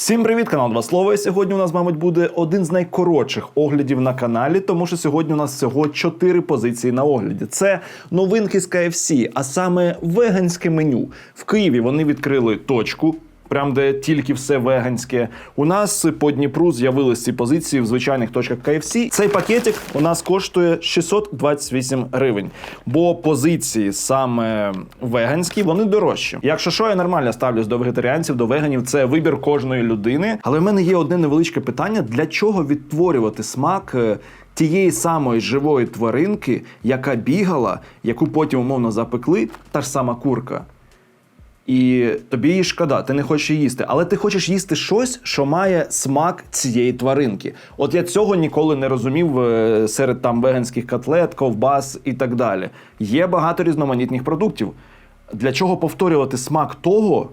Всім привіт, канал Два Слова. І сьогодні у нас, мабуть, буде один з найкоротших оглядів на каналі, тому що сьогодні у нас всього чотири позиції на огляді. Це новинки з KFC, а саме веганське меню. В Києві вони відкрили точку. Прям де тільки все веганське. У нас по Дніпру з'явились ці позиції в звичайних точках KFC. Цей пакетик у нас коштує 628 гривень. Бо позиції саме веганські, вони дорожчі. Якщо що, я нормально ставлюсь до вегетаріанців, до веганів, це вибір кожної людини. Але в мене є одне невеличке питання: для чого відтворювати смак? е, Тієї самої живої тваринки, яка бігала, яку потім умовно запекли, та ж сама курка. І тобі її шкода, ти не хочеш її їсти, але ти хочеш їсти щось, що має смак цієї тваринки. От я цього ніколи не розумів е, серед там веганських котлет, ковбас і так далі. Є багато різноманітних продуктів. Для чого повторювати смак того,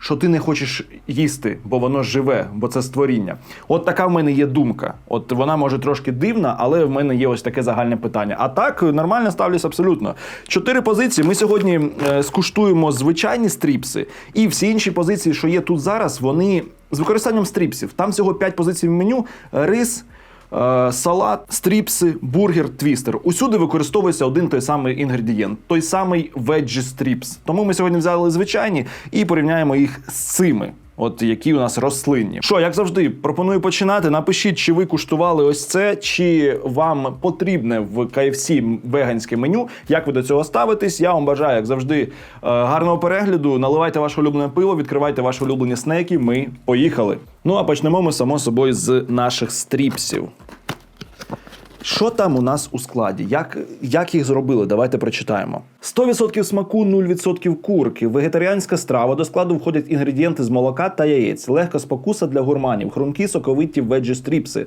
що ти не хочеш їсти, бо воно живе, бо це створіння. От така в мене є думка. От вона може трошки дивна, але в мене є ось таке загальне питання. А так нормально ставлюсь абсолютно. Чотири позиції. Ми сьогодні е, скуштуємо звичайні стріпси, і всі інші позиції, що є тут зараз, вони з використанням стріпсів. Там всього п'ять позицій в меню: рис. Е, Салат, стріпси, бургер, твістер. Усюди використовується один той самий інгредієнт, той самий веджі стріпс. Тому ми сьогодні взяли звичайні і порівняємо їх з цими. От які у нас рослинні. Що, як завжди, пропоную починати. Напишіть, чи ви куштували ось це, чи вам потрібне в KFC веганське меню. Як ви до цього ставитесь? Я вам бажаю, як завжди, е, гарного перегляду. Наливайте ваше улюблене пиво, відкривайте ваші улюблені снеки. Ми поїхали. Ну а почнемо ми само собою з наших стріпсів. Що там у нас у складі? Як, як їх зробили? Давайте прочитаємо. 100% смаку, 0% курки. Вегетаріанська страва. До складу входять інгредієнти з молока та яєць. Легка спокуса для гурманів, хрумкі соковиті веджі стріпси.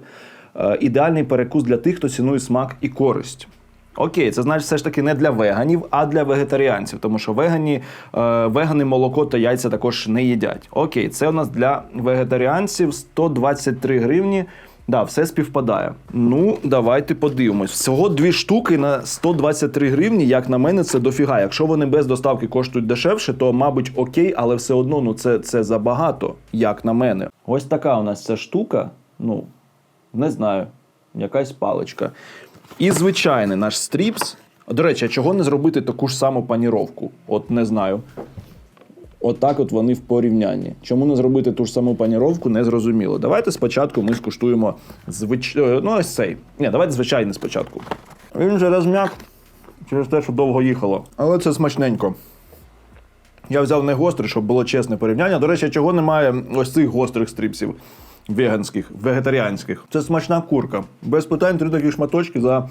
Е, ідеальний перекус для тих, хто цінує смак і користь. Окей, це значить все ж таки не для веганів, а для вегетаріанців, тому що вегані, е, вегани молоко та яйця також не їдять. Окей, це у нас для вегетаріанців 123 гривні. Да, все співпадає. Ну, давайте подивимось. Всього дві штуки на 123 гривні, як на мене, це дофіга. Якщо вони без доставки коштують дешевше, то мабуть окей, але все одно ну це, це забагато, як на мене. Ось така у нас ця штука. Ну, не знаю, якась паличка. І звичайний наш стріпс. До речі, а чого не зробити таку ж саму паніровку? От не знаю. Отак от вони в порівнянні. Чому не зробити ту ж саму паніровку, не зрозуміло. Давайте спочатку ми скуштуємо звич... е, Ну, ось цей. Ні, давайте звичайний спочатку. Він вже розм'як через те, що довго їхало. Але це смачненько. Я взяв не гострий, щоб було чесне порівняння. До речі, чого немає ось цих гострих стріпсів веганських, вегетаріанських. Це смачна курка. Без питань три такі шматочки за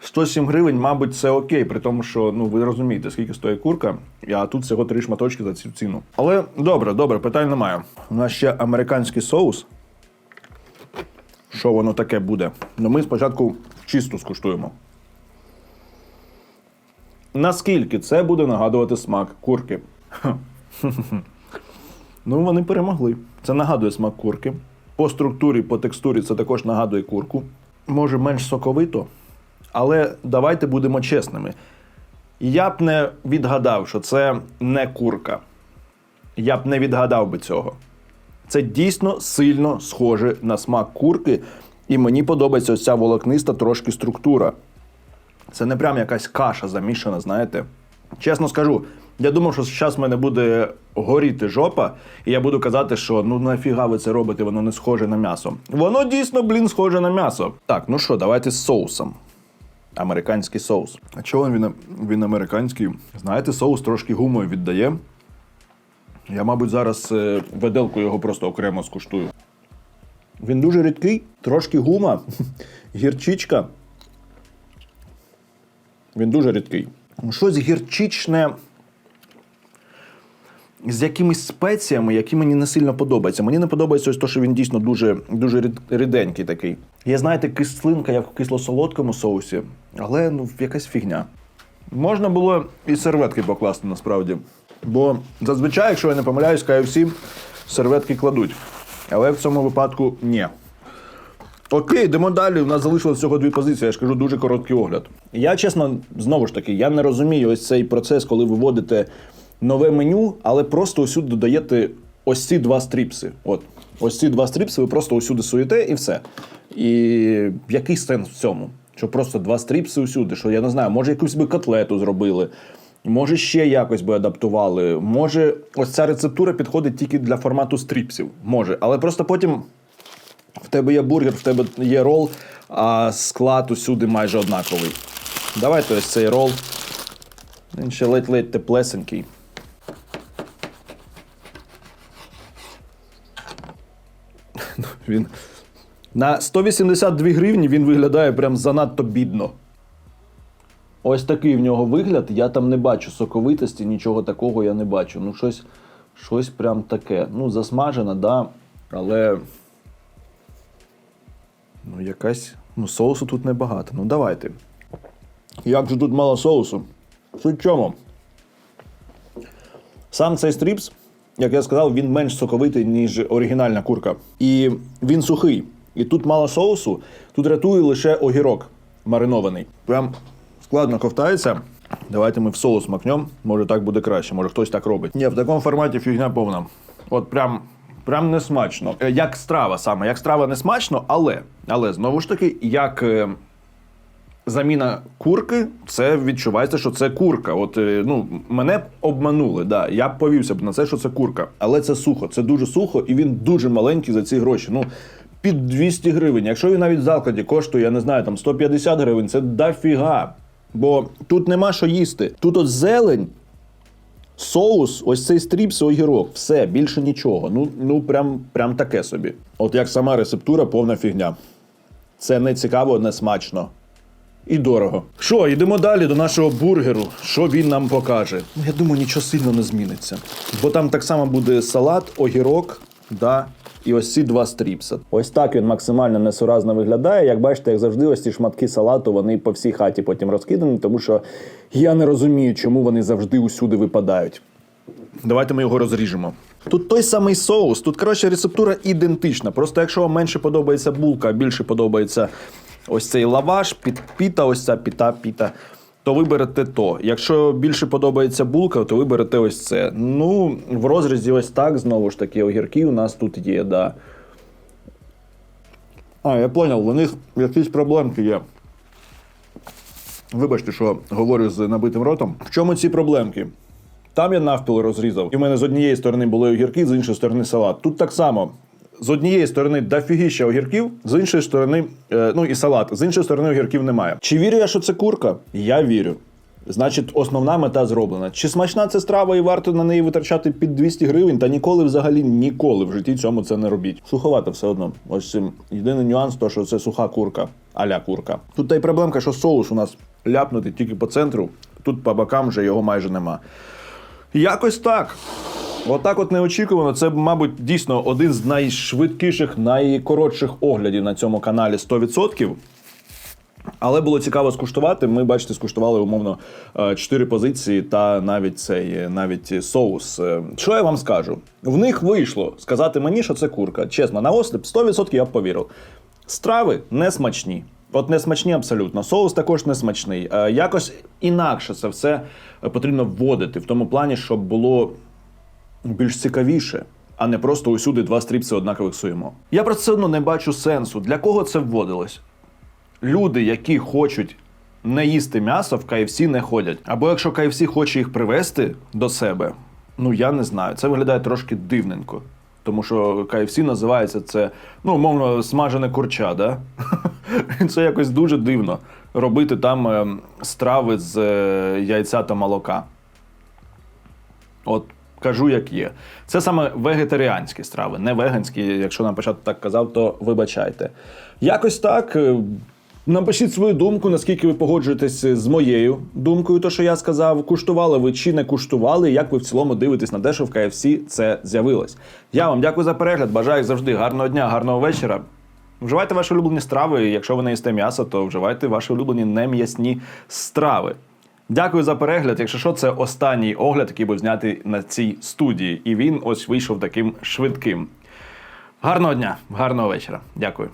107 гривень, мабуть, це окей, при тому, що ну ви розумієте, скільки стоїть курка, а тут всього три шматочки за цю ціну. Але добре, добре, питань немає. У нас ще американський соус. Що воно таке буде? Ну ми спочатку чисту скуштуємо. Наскільки це буде нагадувати смак курки? Ну, вони перемогли. Це нагадує смак курки. По структурі, по текстурі це також нагадує курку. Може, менш соковито, але давайте будемо чесними. Я б не відгадав, що це не курка. Я б не відгадав би цього. Це дійсно сильно схоже на смак курки, і мені подобається ось ця волокниста трошки структура. Це не прям якась каша замішана, знаєте. Чесно скажу, я думав, що зараз в мене буде горіти жопа, і я буду казати, що ну нафіга ви це робите, воно не схоже на м'ясо. Воно дійсно, блін, схоже на м'ясо. Так, ну що, давайте з соусом. Американський соус. А чого він, він американський? Знаєте, соус трошки гумою віддає. Я, мабуть, зараз веделку його просто окремо скуштую. Він дуже рідкий, трошки гума, гірчичка. Він дуже рідкий. Щось гірчичне з якимись спеціями, які мені не сильно подобаються. Мені не подобається ось то, що він дійсно дуже, дуже ріденький такий. Є, знаєте, кислинка, як в кисло-солодкому соусі, але ну, якась фігня. Можна було і серветки покласти насправді. Бо зазвичай, якщо я не помиляюсь, KFC серветки кладуть. Але в цьому випадку ні. Окей, йдемо далі. У нас залишилось всього дві позиції. Я ж кажу, дуже короткий огляд. Я чесно, знову ж таки, я не розумію ось цей процес, коли ви вводите нове меню, але просто усюди додаєте ось ці два стріпси. От, ось ці два стріпси ви просто усюди суєте і все. І який сенс в цьому? Що просто два стріпси усюди, що я не знаю, може якусь би котлету зробили, може ще якось би адаптували. Може, ось ця рецептура підходить тільки для формату стріпсів. Може, але просто потім в тебе є бургер, в тебе є рол, а склад усюди майже однаковий. Давайте ось цей рол. Він ще ледь-ледь теплесенький. Він на 182 гривні він виглядає прям занадто бідно. Ось такий в нього вигляд. Я там не бачу соковитості, нічого такого я не бачу. Ну, щось, щось прям таке. Ну, засмажена, да, але. Ну, якась. Ну, соусу тут небагато. Ну, давайте. Як же тут мало соусу? Суть чому? Сам цей стріпс, як я сказав, він менш соковитий, ніж оригінальна курка. І він сухий. І тут мало соусу, тут рятує лише огірок маринований. Прям складно ковтається. Давайте ми в соус макнем. Може так буде краще, може хтось так робить. Ні, в такому форматі фігня повна. От прям. Прям не смачно. Е, Як страва саме. Як страва не смачно, але, але знову ж таки, як е, заміна курки, це відчувається, що це курка. От е, ну мене обманули. Да, я б повівся б на це, що це курка. Але це сухо, це дуже сухо, і він дуже маленький за ці гроші. Ну під 200 гривень. Якщо він навіть в закладі коштує, я не знаю, там 150 гривень, це дофіга. Бо тут нема що їсти. Тут от зелень. Соус, ось цей стріпс, огірок, все, більше нічого. Ну, ну прям, прям таке собі. От як сама рецептура, повна фігня. Це не цікаво, не смачно. І дорого. Що, йдемо далі до нашого бургеру. Що він нам покаже? Ну, я думаю, нічого сильно не зміниться. Бо там так само буде салат, огірок, да, і ось ці два стріпса. Ось так він максимально несуразно виглядає. Як бачите, як завжди, ось ці шматки салату вони по всій хаті потім розкидані, тому що я не розумію, чому вони завжди усюди випадають. Давайте ми його розріжемо. Тут той самий соус, тут коротше рецептура ідентична. Просто якщо вам менше подобається булка, а більше подобається ось цей лаваш, під, піта, ось ця піта, піта, то виберете то. Якщо більше подобається булка, то виберете ось це. Ну, в розрізі ось так, знову ж таки, огірки у нас тут є, да. А, я зрозумів, у них якісь проблемки є. Вибачте, що говорю з набитим ротом. В чому ці проблемки? Там я навпіл розрізав. І в мене з однієї сторони були огірки, з іншої сторони салат. Тут так само. З однієї сторони дофігіща огірків, з іншої сторони, е, ну і салат, з іншої сторони огірків немає. Чи вірю я, що це курка? Я вірю. Значить, основна мета зроблена. Чи смачна це страва і варто на неї витрачати під 200 гривень? Та ніколи взагалі ніколи в житті цьому це не робіть. Суховато все одно. Ось цим єдиний нюанс, то що це суха курка, аля курка. Тут та й проблемка, що соус у нас ляпнутий тільки по центру, тут по бокам вже його майже нема. Якось так. Отак от неочікувано. Це, мабуть, дійсно один з найшвидкіших, найкоротших оглядів на цьому каналі 100%. Але було цікаво скуштувати. Ми, бачите, скуштували умовно е, чотири позиції та навіть цей е, навіть соус. Е, Що я вам скажу? В них вийшло сказати мені, що це курка. Чесно, на осліп 100% я б повірив. Страви не смачні. От не смачні абсолютно. Соус також не смачний. Е, Якось інакше це все потрібно вводити в тому плані, щоб було більш цікавіше, а не просто усюди два стріпси однакових суємо. Я про це одно не бачу сенсу. Для кого це вводилось? Люди, які хочуть не їсти м'ясо, в KFC не ходять. Або якщо KFC хоче їх привести до себе, ну я не знаю. Це виглядає трошки дивненько. Тому що KFC називається це, ну, умовно, смажене курча, да? Це якось дуже дивно робити там е, страви з е, яйця та молока. От кажу, як є. Це саме вегетаріанські страви, не веганські. Якщо на початку так казав, то вибачайте. Якось так. е, Напишіть свою думку, наскільки ви погоджуєтесь з моєю думкою, то що я сказав. Куштували ви чи не куштували, як ви в цілому дивитесь на те, що в KFC це з'явилось. Я вам дякую за перегляд. Бажаю завжди гарного дня, гарного вечора. Вживайте ваші улюблені страви. Якщо ви не їсте м'ясо, то вживайте ваші улюблені нем'ясні страви. Дякую за перегляд. Якщо що, це останній огляд, який був знятий на цій студії, і він ось вийшов таким швидким. Гарного дня, гарного вечора. Дякую.